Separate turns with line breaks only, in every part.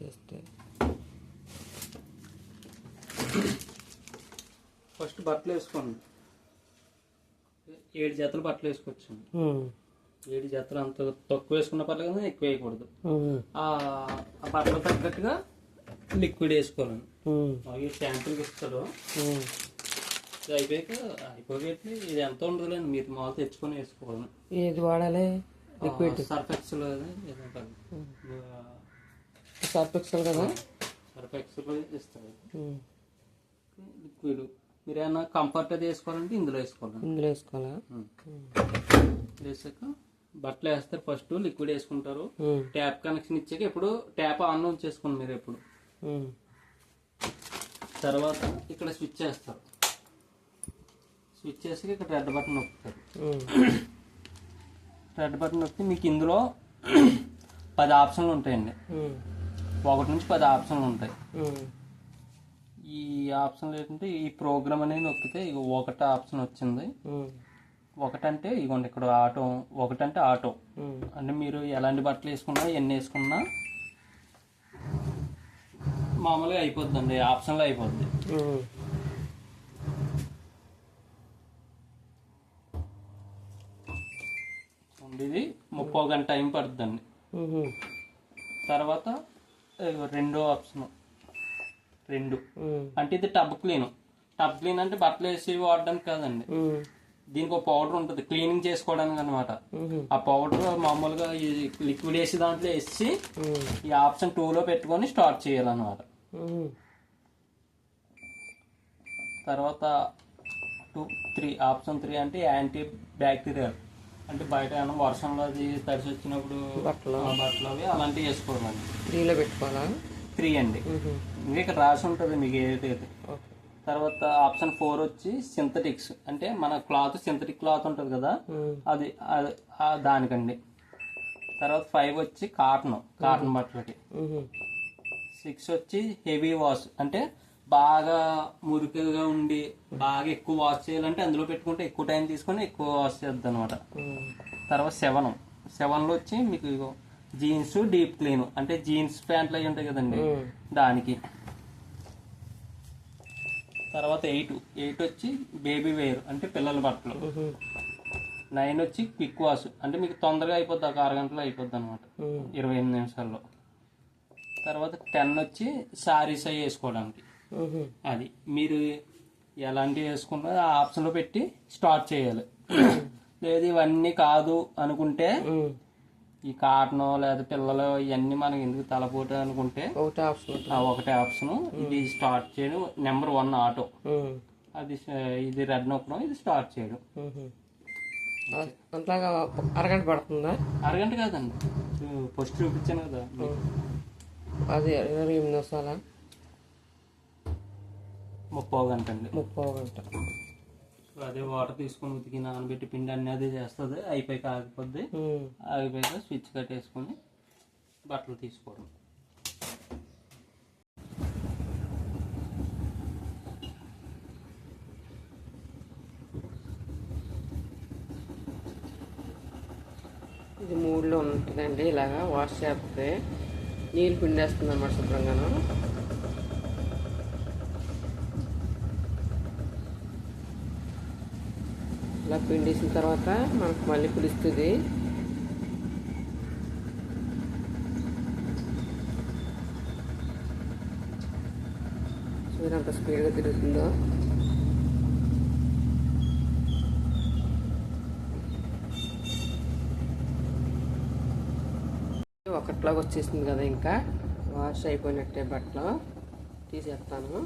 చేస్తే.
ఫస్ట్ బట్టలు వేసుకోండి. ఏడు జతలు బట్టలు వేసుకోవచ్చు ఏడు జతలు అంత తక్కువ వేసుకున్న పర్లేదు ఎక్కువ వేయకూడదు. ఆ బట్టలు తగ్గట్టుగా లిక్విడ్ వేసుకోవాలండి మాకు శాంపుల్కి ఇస్తారు అయిపోయాక అయిపోయేటి ఇది ఎంత ఉండదులేండి మీరు మామూలు తెచ్చుకొని వేసుకోవాలి.
ఏది వాడాలి? లిక్విడ్.
సర్ఫెక్స్లో
సర్ఫ్ ఎక్సెల్ కదా
సర్ఫెక్స్లో ఇస్తారు
ఉమ్,
లిక్విడ్ మీరు ఏమైనా కంఫర్ట్ అది వేసుకోవాలంటే ఇందులో వేసుకోవాలండి.
ఇందులో వేసుకోవాలా.
వేసాక బట్టలు వేస్తారు. ఫస్ట్ లిక్విడ్ వేసుకుంటారు. ట్యాప్ కనెక్షన్ ఇచ్చాక ఇప్పుడు ట్యాప్ ఆన్లో ఉంచేసుకోండి మీరు ఎప్పుడు. తర్వాత ఇక్కడ స్విచ్ చేస్తారు స్విచ్ చేసి ఇక్కడ రెడ్ బటన్ నొక్కుతారు. రెడ్ బటన్ నొక్కి మీకు ఇందులో పది ఆప్షన్లు ఉంటాయండి. ఒకటి నుంచి పది ఆప్షన్లు ఉంటాయి. ఈ ఆప్షన్లు ఏంటంటే ఈ ప్రోగ్రామ్ అనేది నొక్కితే ఇక ఒకటి ఆప్షన్ వచ్చింది. ఒకటంటే ఇగోండి ఇక్కడ ఆటో ఒకటంటే ఆటో. అంటే మీరు ఎలాంటి బట్టలు వేసుకున్నా ఎన్ని వేసుకున్నా మామూలుగా అయిపోద్దండి ఆప్షన్లో అయిపోద్ది. ఇది ముప్పై గంట టైం పడుతుందండి తర్వాత రెండో ఆప్షన్ రెండు. అంటే ఇది టబ్ క్లీన్ టబ్ క్లీన్ అంటే బట్టలు వేసి వాడడానికి కాదండి. దీనికి ఒక పౌడర్ ఉంటుంది క్లీనింగ్ చేసుకోవడానికి అనమాట ఆ పౌడర్ మామూలుగా లిక్విడ్ వేసి దాంట్లో వేసి ఈ ఆప్షన్ టూలో పెట్టుకొని స్టార్ట్ చేయాలన్నమాట. తర్వాత టూ త్రీ ఆప్షన్ త్రీ అంటే యాంటీ బ్యాక్టీరియల్ అంటే బయట ఏమైనా వర్షంలో అది తడిసి వచ్చినప్పుడు
బట్టలు.
బట్టలు అవి అలాంటివి వేసుకోవాలండి
దీనిలో పెట్టుకోవాలా?
త్రీ అండి. ఇంకా ఇక్కడ రాసి ఉంటుంది మీకు ఏదైతే తర్వాత ఆప్షన్ ఫోర్ వచ్చి సింథటిక్స్. అంటే మన క్లాత్ సింథటిక్ క్లాత్ ఉంటుంది కదా అది దానికండి. తర్వాత ఫైవ్ వచ్చి కాటన్ కాటన్ బట్టలకి. సిక్స్ వచ్చి హెవీ వాష్. అంటే బాగా మురికిగా ఉండి బాగా ఎక్కువ వాష్ చేయాలంటే అందులో పెట్టుకుంటే ఎక్కువ టైం తీసుకొని ఎక్కువ వాష్ చేద్దాం అనమాట తర్వాత సెవెన్ సెవెన్లో వచ్చి మీకు జీన్స్ డీప్ క్లీన్ అంటే జీన్స్ ప్యాంట్లు అవి ఉంటాయి కదండి. దానికి. తర్వాత ఎయిట్ ఎయిట్ వచ్చి బేబీ వేర్ అంటే పిల్లల బట్టలు. నైన్ వచ్చి క్విక్ వాష్ అంటే మీకు తొందరగా అయిపోద్ది ఒక అరగంటలో అయిపోద్ది అనమాట ఇరవై ఎనిమిది నిమిషాల్లో. తర్వాత టెన్ వచ్చి శారీస్ అవి వేసుకోవడానికి. అది. మీరు ఎలాంటివి వేసుకున్నా ఆ ఆప్షన్లో పెట్టి స్టార్ట్ చేయాలి. లేదు ఇవన్నీ కాదు అనుకుంటే. ఈ కాటన్ లేదా పిల్లలు ఇవన్నీ మనకి ఎందుకు తలపోటు అనుకుంటే
ఒకటి ఆప్షన్
ఒకటే ఆప్షన్. ఇది స్టార్ట్ చేయడం. Number one auto. అది ఇది రెడ్ నొక్కడం ఇది స్టార్ట్ చేయడం.
అంతలాగా అరగంట పడుతుందా?
అరగంట కాదండి. ఫస్ట్ చూపించాను కదా.
అది ఇరవై ఎనిమిది నిమిషాల?
ముప్పై గంట అండి.
ముప్పై గంట.
అదే వాటర్ తీసుకొని ఉతికి నానబెట్టి పిండి అన్నీ అదే చేస్తుంది. అయిపోయి ఆగిపోద్ది ఆగిపోయాక స్విచ్ కట్టేసుకొని బట్టలు తీసుకోవడం.
ఇది మూడులో ఉంటుందండి ఇలాగా. వాష్ చేస్తే నీళ్ళు పిండేస్తుంది అన్నమాట శుభ్రంగాను. ఇలా పిండేసిన తర్వాత మనకు మళ్ళీ పులుస్తుంది. చూడంత స్పీడ్గా తిరుగుతుందో. ఒకట్లాగా వచ్చేసింది కదా ఇంకా. వాష్ అయిపోయినట్టే బట్టలు తీసేస్తాను.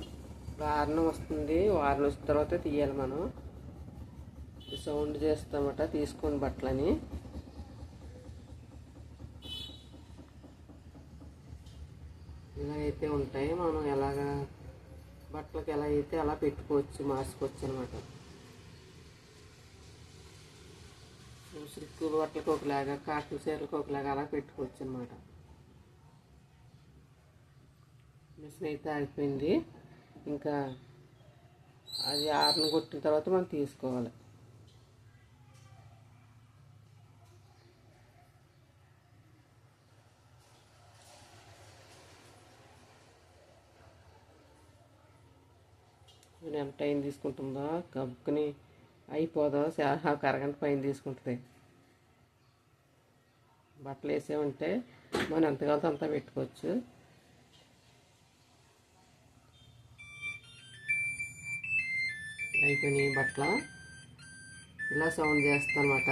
వారణం వస్తుంది. వారణం వచ్చిన తర్వాత తీయాలి మనం. సౌండ్ చేస్తామట తీసుకొని బట్టలని. ఇలా అయితే ఉంటాయి మనం ఎలాగా బట్టలకు ఎలా అయితే అలా పెట్టుకోవచ్చు మార్చుకోవచ్చు అనమాట సిల్క్ బట్టలకు ఒకలాగా కాటన్ చీరలకు ఒకలాగా అలా పెట్టుకోవచ్చు అనమాట మిషన్ అయితే ఆగిపోయింది. ఇంకా అది ఆరును కొట్టిన తర్వాత మనం తీసుకోవాలి. ఎంత టైం తీసుకుంటుందో? కబ్బుకుని అయిపోదో? చాలా అరగంట పైన తీసుకుంటుంది. బట్టలు వేసామంటే మనం ఎంత కావాలో అంతా పెట్టుకోవచ్చు. అయిపోయినాయి బట్టలు. ఇలా సౌండ్ చేస్తాను అనమాట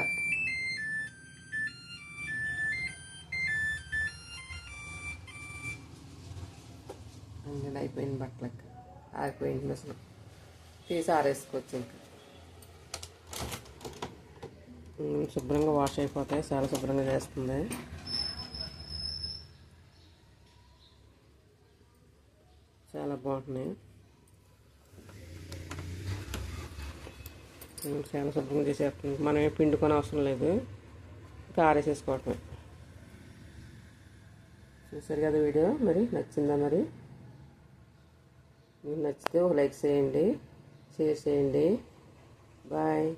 అన్నీ అయిపోయింది బట్టలకి. ఆగిపోయింది అసలు. తీసి ఆరేసుకోవచ్చు ఇంకా. శుభ్రంగా వాష్ అయిపోతాయి. చాలా శుభ్రంగా చేస్తుంది. చాలా బాగుంటున్నాయి చాలా శుభ్రంగా చేసేస్తుంది. మనం ఏం పిండుకొని అవసరం లేదు. ఇంకా ఆరేసేసుకోవటమే చూసారు కదా వీడియో? మరి నచ్చిందా మరి? మీకు నచ్చితే ఒక లైక్ చేయండి. చేసేయండి. బాయ్.